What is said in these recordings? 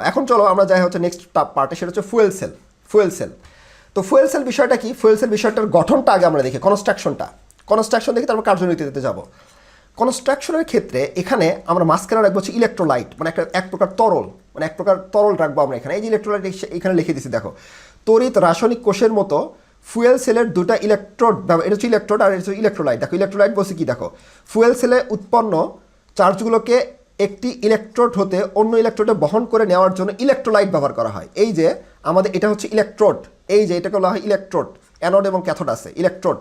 এখন চলো আমরা যাই হচ্ছে নেক্সট পার্টে সেটা হচ্ছে ফুয়েল সেল ফুয়েল সেল তো ফুয়েল সেল বিষয়টা কি? ফুয়েল সেল বিষয়টার গঠনটা আগে আমরা দেখি কনস্ট্রাকশনটা কনস্ট্রাকশন দেখে তারপর কার্যনীতিতে যাব। কনস্ট্রাকশনের ক্ষেত্রে এখানে আমরা মাঝখানে রাখব হচ্ছে ইলেকট্রোলাইট মানে একটা, এক প্রকার তরল মানে এক প্রকার তরল রাখব আমরা এখানে। এই যে ইলেকট্রোলাইট এখানে লিখে দিছি, দেখো। তড়িৎ রাসায়নিক কোষের মতো ফুয়েল সেলের দুটা ইলেকট্রোড এটা হচ্ছে ইলেকট্রোড আর এটা হচ্ছে ইলেকট্রোলাইট দেখো ইলেকট্রোলাইট বলছে কি? দেখো ফুয়েল সেলে উৎপন্ন চার্জগুলোকে একটি ইলেকট্রোড হতে অন্য ইলেকট্রোডে বহন করে নেওয়ার জন্য ইলেকট্রোলাইট ব্যবহার করা হয়। এই যে, আমাদের এটা হচ্ছে ইলেকট্রোড এই যে, এটাকে বলা হয় ইলেকট্রোড অ্যানোড এবং ক্যাথোড আছে ইলেকট্রোড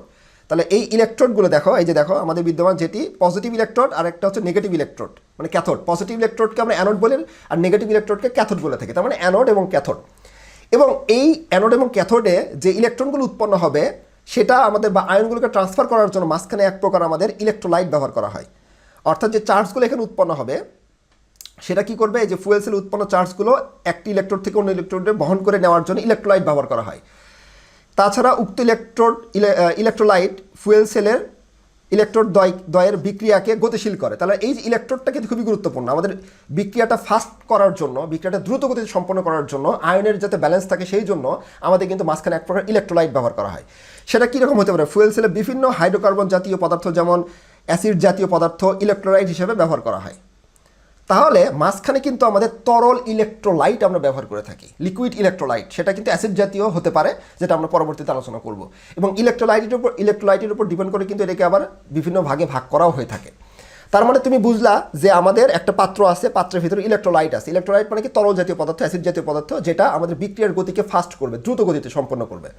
তাহলে এই ইলেকট্রোডগুলো দেখো, এই যে দেখো, আমাদের বিদ্যমান যেটি পজিটিভ ইলেকট্রোড আর একটা হচ্ছে নেগেটিভ ইলেকট্রোড মানে ক্যাথোড পজিটিভ ইলেকট্রোডকে আমরা অ্যানোড বলি আর নেগেটিভ ইলেকট্রোডকে ক্যাথোড বলে থাকি, তার মানে অ্যানোড এবং ক্যাথোড এবং এই অ্যানোড এবং ক্যাথোডে যে ইলেকট্রনগুলো উৎপন্ন হবে, সেটা আমাদের বা আয়নগুলোকে ট্রান্সফার করার জন্য মাঝখানে এক প্রকার আমাদের ইলেকট্রোলাইট ব্যবহার করা হয়। অর্থাৎ যে চার্জগুলো এখানে উৎপন্ন হবে, সেটা কি করবে? এই যে ফুয়েল সেল উৎপন্ন চার্জগুলো একটি ইলেকট্রোড থেকে অন্য ইলেকট্রোডে বহন করে নেওয়ার জন্য ইলেকট্রোলাইট ব্যবহার করা হয়। তাছাড়া উক্ত ইলেকট্রোড ইলেকট্রোলাইট ফুয়েল সেলের ইলেকট্রোড দয়, দয়ের বিক্রিয়াকে গতিশীল করে। তাহলে এই যে ইলেকট্রোডটা কিন্তু খুবই গুরুত্বপূর্ণ। আমাদের বিক্রিয়াটা ফাস্ট করার জন্য, বিক্রিয়াটা দ্রুত গতিতে সম্পন্ন করার জন্য আয়নের যাতে ব্যালেন্স থাকে সেই জন্য আমাদের কিন্তু মাঝখানে এক প্রকার ইলেকট্রোলাইট ব্যবহার করা হয়। সেটা কীরকম হতে পারে? ফুয়েল সেলে বিভিন্ন হাইড্রোকার্বন জাতীয় পদার্থ যেমন অ্যাসিড জাতীয় পদার্থ ইলেকট্রোলাইট হিসেবে ব্যবহার করা হয়। তাহলে মাঝখানে কিন্তু আমাদের তরল ইলেকট্রোলাইট আমরা ব্যবহার করে থাকি। লিকুইড ইলেকট্রোলাইট সেটা কিন্তু অ্যাসিড জাতীয় হতে পারে, যেটা আমরা পরবর্তীতে আলোচনা করব। এবং ইলেকট্রোলাইটের উপর ইলেকট্রোলাইটের উপর ডিপেন্ড করে কিন্তু এটাকে আবার বিভিন্ন ভাগে ভাগ করাও হয়ে থাকে। তার মানে তুমি বুঝলা যে আমাদের একটা পাত্র আছে, পাত্রের ভিতরে ইলেকট্রোলাইট আছে। ইলেকট্রোলাইট মানে কি? তরল জাতীয় পদার্থ, অ্যাসিড জাতীয় পদার্থ, যেটা আমাদের বিক্রিয়ার গতিকে ফাস্ট করবে, দ্রুত গতিতে সম্পন্ন করবে।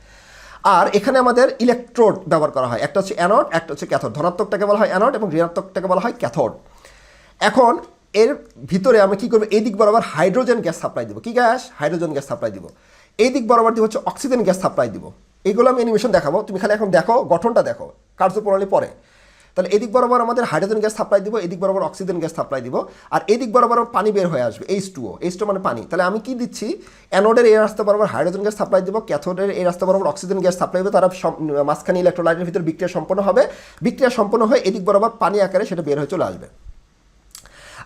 আর এখানে আমাদের ইলেকট্রোড ব্যবহার করা হয়। একটা হচ্ছে অ্যানোড একটা হচ্ছে ক্যাথোড ধনাত্মকটাকে বলা হয় অ্যানোড এবং ঋণাত্মকটাকে বলা হয় ক্যাথোড এখন এর ভিতরে আমি কী করব? এই দিক বরাবর হাইড্রোজেন গ্যাস সাপ্লাই দিব। কী গ্যাস হাইড্রোজেন গ্যাস সাপ্লাই দিব। এই দিক বরাবর দিব হচ্ছে অক্সিজেন গ্যাস সাপ্লাই দিব। এগুলো আমি অ্যানিমেশন দেখাবো। তুমি খালি এখন দেখো, গঠনটা দেখো। কার্যপ্রণালী পরে। তাহলে এদিক বরাবর আমাদের হাইড্রোজেন গ্যাস সাপ্লাই দিব, এদিক বরাবর অক্সিজেন গ্যাস সাপ্লাই দিব, আর এদিক বরাবর পানি বের হয়ে আসবে এইচ টুও এইচ টু মানে পানি। তাহলে আমি কি দিচ্ছি? অ্যানোডের এই রাস্তা বরাবর হাইড্রোজেন গ্যাস সাপ্লাই দিব, ক্যাথোডের এই রাস্তা বরাবর অক্সিজেন গ্যাস সাপ্লাই দেবে, তারা মাঝখানে ইলেকট্রোলাইটের ভিতরে বিক্রিয়া সম্পন্ন হবে। বিক্রিয়া সম্পন্ন হয়ে এদিক বরাবর পানি আকারে সেটা বের হয়ে চলে আসবে।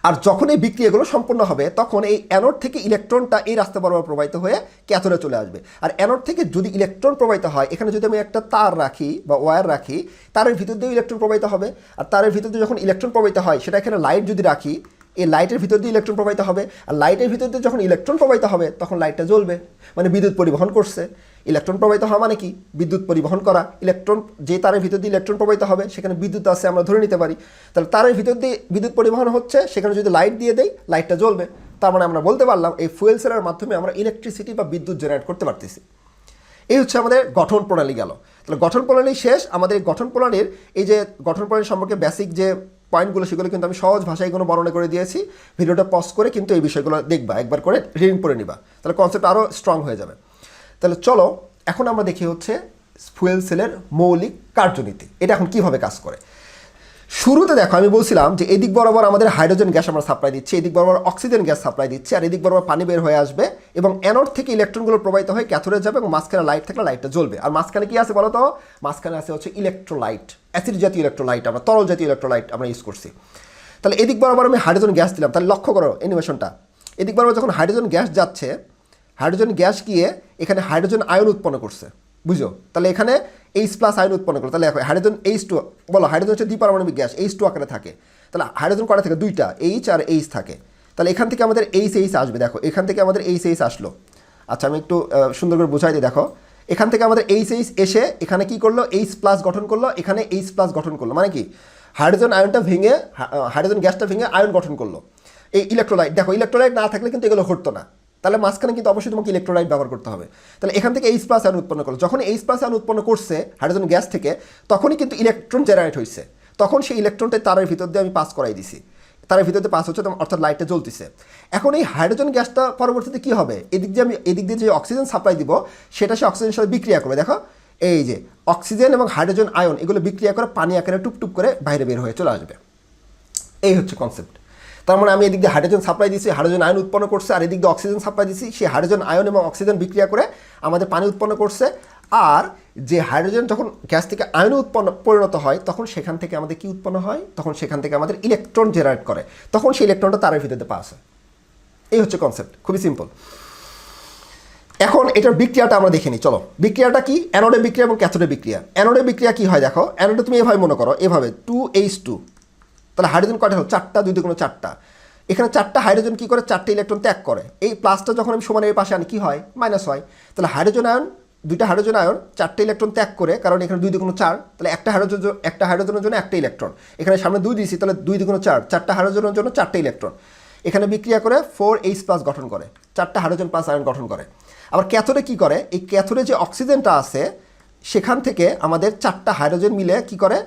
আর যখন এই বিক্রিয়াগুলো সম্পন্ন হবে, তখন এই অ্যানোড থেকে ইলেকট্রনটা এই রাস্তা বরাবর প্রবাহিত হয়ে ক্যাথোডে চলে আসবে। আর অ্যানোড থেকে যদি ইলেকট্রন প্রবাহিত হয়, এখানে যদি আমি একটা তার রাখি বা ওয়্যার রাখি, তারের ভিতর দিয়ে ইলেকট্রন প্রবাহিত হবে। আর তারের ভিতর দিয়ে যখন ইলেকট্রন প্রবাহিত হয়, সেটা এখানে লাইট যদি রাখি, এই লাইটের ভিতর দিয়ে ইলেকট্রন প্রবাহিত হবে। আর লাইটের ভিতর দিয়ে যখন ইলেকট্রন প্রবাহিত হবে, তখন লাইটটা জ্বলবে। মানে বিদ্যুৎ পরিবহন করছে। ইলেকট্রন প্রবাহিত হওয়া মানে কি? বিদ্যুৎ পরিবহন করা। ইলেকট্রন, যে তারের ভিতর দিয়ে ইলেকট্রন প্রবাহিত হবে, সেখানে বিদ্যুৎ আছে, আমরা ধরে নিতে পারি। তাহলে তারের ভিতর দিয়ে বিদ্যুৎ পরিবহন হচ্ছে, সেখানে যদি লাইট দিয়ে দেই লাইটটা জ্বলবে। তার মানে আমরা বলতে পারলাম, এই ফুয়েল সেলের মাধ্যমে আমরা ইলেকট্রিসিটি বা বিদ্যুৎ জেনারেট করতে পারতেছি। এই হচ্ছে আমাদের গঠন প্রণালী গেল। তাহলে গঠন প্রণালী শেষ। আমাদের এই গঠন প্রণালীর, এই যে গঠন প্রণালী সম্পর্কে বেসিক যে পয়েন্টগুলো সেগুলো কিন্তু আমি সহজ ভাষায় কোনো বর্ণনা করে দিয়েছি। ভিডিওটা পজ করে কিন্তু এই বিষয়গুলো দেখবা, একবার করে রিডিং করে নিবা। তাহলে কনসেপ্ট আরও স্ট্রং হয়ে যাবে। তাহলে চলো, এখন আমরা দেখি হচ্ছে ফুয়েল সেলের মৌলিক কার্যনীতি। এটা এখন কীভাবে কাজ করে? শুরুতে দেখো, আমি বলছিলাম যে এদিক বরাবর আমাদের হাইড্রোজেন গ্যাস আমরা সাপ্লাই দিচ্ছি, এদিক বরাবর অক্সিজেন গ্যাস সাপ্লাই দিচ্ছি, আর এদিক বরাবর পানি বের হয়ে আসবে এবং অ্যানোড থেকে ইলেকট্রনগুলো প্রবাহিত হয়ে ক্যাথোডে যাবে এবং মাঝখানে লাইট থাকলে লাইটটা জ্বলবে। আর মাঝখানে কি আছে বলো তো মাঝখানে আছে হচ্ছে ইলেকট্রোলাইট অ্যাসিড জাতীয় ইলেকট্রোলাইট আমরা, তরল জাতীয় ইলেকট্রোলাইট আমরা ইউজ করছি। তাহলে এদিক বরাবর আমি হাইড্রোজেন গ্যাস দিলাম, তাহলে লক্ষ্য করো অ্যানিমেশনটা এদিক বরাবর যখন হাইড্রোজেন গ্যাস যাচ্ছে হাইড্রোজেন গ্যাস গিয়ে এখানে হাইড্রোজেন আয়ন উৎপন্ন করছে বুঝো তাহলে এখানে এইচ প্লাস আয়ন উৎপন্ন করল। তাহলে হাইড্রোজেন এইচ টু বলো, হাইড্রোজেন হচ্ছে দ্বিপারমাণবিক গ্যাস এইচ টু আকারে থাকে। তাহলে হাইড্রোজেন কটা থাকে? দুইটা এইচ আর এইচ থাকে। তাহলে এখান থেকে আমাদের এইচ এইচ আসবে, দেখো, এখান থেকে আমাদের এইচ এইচ আসলো। আচ্ছা আমি একটু সুন্দর করে বোঝাই দিই, দেখো। এখান থেকে আমাদের এইচ এইচ এসে এখানে কি করল? এইচ প্লাস গঠন করল, এখানে এইচ প্লাস গঠন করল। মানে কি? হাইড্রোজেন আয়নটা ভেঙে হাইড্রোজেন গ্যাসটা ভেঙে আয়ন গঠন করল। এই ইলেকট্রোলাইট দেখো ইলেকট্রোলাইট না থাকলে কিন্তু এগুলো ঘটতো না। তাহলে মাঝখানে কিন্তু অবশ্যই তোমাকে ইলেকট্রোলাইট ব্যবহার করতে হবে। তাহলে এখান থেকে এইচ প্লাস আয়ন উৎপন্ন করল। যখন এইচ প্লাস আয়ন উৎপন্ন করছে হাইড্রোজেন গ্যাস থেকে, তখনই কিন্তু ইলেকট্রন জেনারেট হয়েছে তখন সেই ইলেকট্রনটা তারের ভিতর দিয়ে আমি পাস করাই দিছি। তারের ভিতর দিয়ে পাস হচ্ছে অর্থাৎ লাইটটা জ্বলতেছে। এখন এই হাইড্রোজেন গ্যাসটা পরবর্তীতে কী হবে? এদিক দিয়ে আমি এদিক দিয়ে যে অক্সিজেন সাপ্লাই দিব, সেটা সে অক্সিজেনের সাথে বিক্রিয়া করবে। দেখো, এই যে অক্সিজেন এবং হাইড্রোজেন আয়ন এগুলো বিক্রিয়া করে পানি আকারে টুপটুপ করে বাইরে বের হয়ে চলে আসবে। এই হচ্ছে কনসেপ্ট তার মানে আমি এদিক দিয়ে হাইড্রোজেন সাপ্লাই দিচ্ছি হাইড্রোজেন আয়ন উৎপন্ন করছে, আর এদিক দিয়ে অক্সিজেন সাপ্লাই দিচ্ছি সেই হাইড্রোজেন আয়ন এবং অক্সিজেন বিক্রিয়া করে আমাদের পানি উৎপন্ন করছে। আর যে হাইড্রোজেন যখন গ্যাস থেকে আয়ন উৎপন্ন, পরিণত হয়, তখন সেখান থেকে আমাদের কি উৎপন্ন হয়? তখন সেখান থেকে আমাদের ইলেকট্রন জেনারেট করে। তখন সেই ইলেকট্রনটা তারের ভিতরে পাস হয়। এই হচ্ছে কনসেপ্ট খুবই সিম্পল এখন এটার বিক্রিয়াটা আমরা দেখে নিই, চলো। বিক্রিয়াটা কি? অ্যানোডে বিক্রিয়া এবং ক্যাথোডে বিক্রিয়া। অ্যানোডে বিক্রিয়া কি হয়, দেখো? অ্যানোডে তুমি এভাবে মনে করো, এভাবে টু এইচ টু তাহলে হাইড্রোজেন কয়টা হলো? চারটা, দুই দুগুণ চারটা। এখানে চারটা হাইড্রোজেন কি করে? চারটে ইলেকট্রন ত্যাগ করে। এই প্লাসটা যখন আমি সমানের পাশে আনি, কি হয়? মাইনাস হয়। তাহলে হাইড্রোজেন আয়ন, দুইটা হাইড্রোজেন আয়ন, চারটে ইলেকট্রন ত্যাগ করে, কারণ এখানে দুই দুগুণ চার, তাহলে একটা হাইড্রোজেন একটা হাইড্রোজেনের জন্য একটা ইলেকট্রন। এখানে সামনে দুই দিয়েছি, তাহলে দুই দুগুণ চার, চারটা হাইড্রোজেনের জন্য চারটে ইলেকট্রন। এখানে বিক্রিয়া করে ফোর এইচ প্লাস গঠন করে, চারটা হাইড্রোজেন প্লাস আয়ন গঠন করে। আবার ক্যাথোডে কি করে? এই ক্যাথোডে যে অক্সিজেনটা আছে, সেখান থেকে আমাদের চারটা হাইড্রোজেন মিলে কি করে?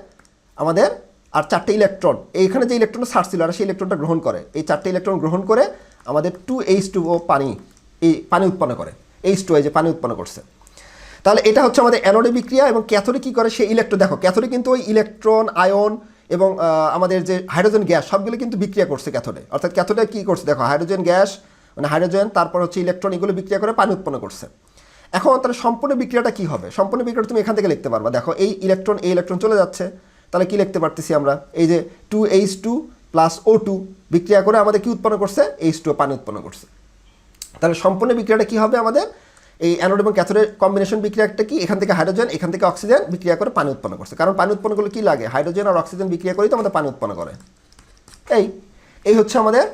আমাদের আর চারটে ইলেকট্রন এইখানে যে ইলেকট্রনটা ছাড়ছিল আর সেই ইলেকট্রনটা গ্রহণ করে, এই চারটে ইলেকট্রন গ্রহণ করে আমাদের টু এইচ টু ও পানি, এই পানি উৎপন্ন করে এইচ টু যে পানি উৎপন্ন করছে। তাহলে এটা হচ্ছে আমাদের অ্যানোডে বিক্রিয়া এবং ক্যাথোডে কী করে, সেই ইলেকট্রন দেখো, ক্যাথোডে কিন্তু ওই ইলেকট্রন আয়ন এবং আমাদের যে হাইড্রোজেন গ্যাস সবগুলো কিন্তু বিক্রিয়া করছে ক্যাথোডে। অর্থাৎ ক্যাথোডে কী করছে, দেখো হাইড্রোজেন গ্যাস মানে হাইড্রোজেন তারপর হচ্ছে ইলেকট্রন এগুলো বিক্রিয়া করে পানি উৎপন্ন করছে। এখন তাহলে সম্পূর্ণ বিক্রিয়াটা কী হবে? সম্পূর্ণ বিক্রিয়াটা তুমি এখান থেকে লিখতে পারবা। দেখো, এই ইলেকট্রন এই ইলেকট্রন চলে যাচ্ছে। তাহলে কি লিখতে পারতেছি আমরা? এই যে two H two plus O two বিক্রিয়া করে আমাদের কি উৎপন্ন করছে? এইচ টু পানি উৎপন্ন করছে। তাহলে সম্পূর্ণ বিক্রিয়াটা কি হবে আমাদের? এই অ্যানোড এবং ক্যাথোডের কম্বিনেশন বিক্রিয়াটা কি? এখান থেকে হাইড্রোজেন এখান থেকে অক্সিজেন বিক্রিয়া করে পানি উৎপন্ন করছে। কারণ পানি উৎপন্ন করলে কি লাগে? হাইড্রোজেন আর অক্সিজেন বিক্রিয়া করেই তো আমাদের পানি উৎপন্ন করে। এই এই হচ্ছে আমাদের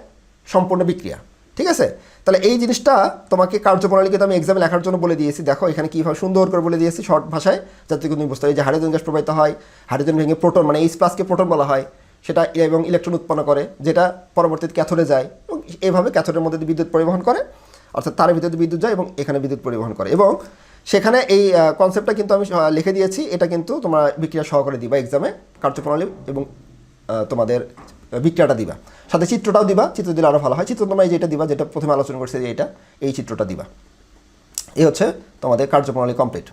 সম্পূর্ণ বিক্রিয়া। ঠিক আছে? তাহলে এই জিনিসটা তোমাকে কার্যপ্রণালীকে তো আমি এক্সামে লেখার জন্য বলে দিয়েছি। দেখো, এখানে কীভাবে সুন্দর করে বলে দিয়েছি শর্ট ভাষায়, যাতে তুমি বুঝতে পারি যে হাইড্রোজেন গ্যাস প্রবাহিত হয় হাইড্রোজেন ভেঙে প্রোটন মানে এইচ প্লাসকে প্রোটন বলা হয়, সেটা এবং ইলেকট্রন উৎপন্ন করে, যেটা পরবর্তীতে ক্যাথোডে যায় এবং এইভাবে ক্যাথোডের মধ্যে বিদ্যুৎ পরিবহন করে, অর্থাৎ তার ভিতরে বিদ্যুৎ যায় এবং এখানে বিদ্যুৎ পরিবহন করে এবং সেখানে এই কনসেপ্টটা কিন্তু আমি লিখে দিয়েছি। এটা কিন্তু তোমরা বিক্রিয়া সহকারে দিবা এক্সামে কার্যপ্রণালী এবং তোমাদের বিক্রিয়াটা দিবা। সাথে চিত্রটাও দিবা, চিত্র দিলে আরও ভালো হয়। চিত্র এই যেটা দিবা, যেটা প্রথমে আলোচনা করছে যে এটা, এই চিত্রটা দিবা। এই হচ্ছে তোমাদের কার্যপ্রণালী কমপ্লিট